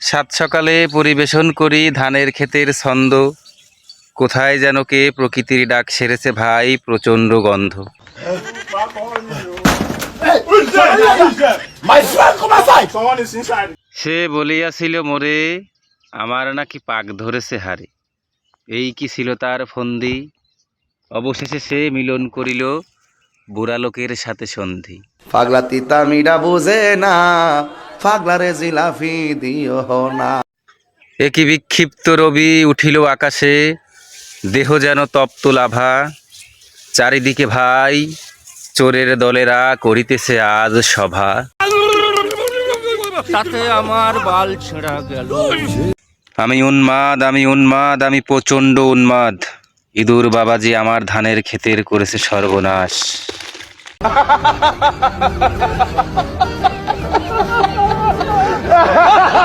সাত সকালে পরিবেশন করি ধানের ক্ষেতের ছন্দ। কোথায় যেন কে প্রকৃতির ডাক সেরেছে ভাই প্রচণ্ড গন্ধ. সে বলিয়াছিল, মোরে, আমার নাকি পাক ধরেছে হারে এই কি ছিল তার ফন্দি? অবশেষে সে মিলন করিল বুড়া লোকের সাথে সন্ধি। পাগলা তিতা মিডা বুঝে না পাগলারে জিলাফি দিও না। একই বিক্ষিপ্ত রবি উঠিল আকাশে দেহ যেন তপ্ত লাভা। চারিদিকে ভাই চোরের দলেরা করিতেছে আজ সভা। তাতে আমার বাল ছেঁড়া গেল। আমি উন্মাদ আমি উন্মাদ আমি প্রচণ্ড উন্মাদ। ইঁদুর বাবাজি আমার ধানের ক্ষেতের করেছে সর্বনাশ।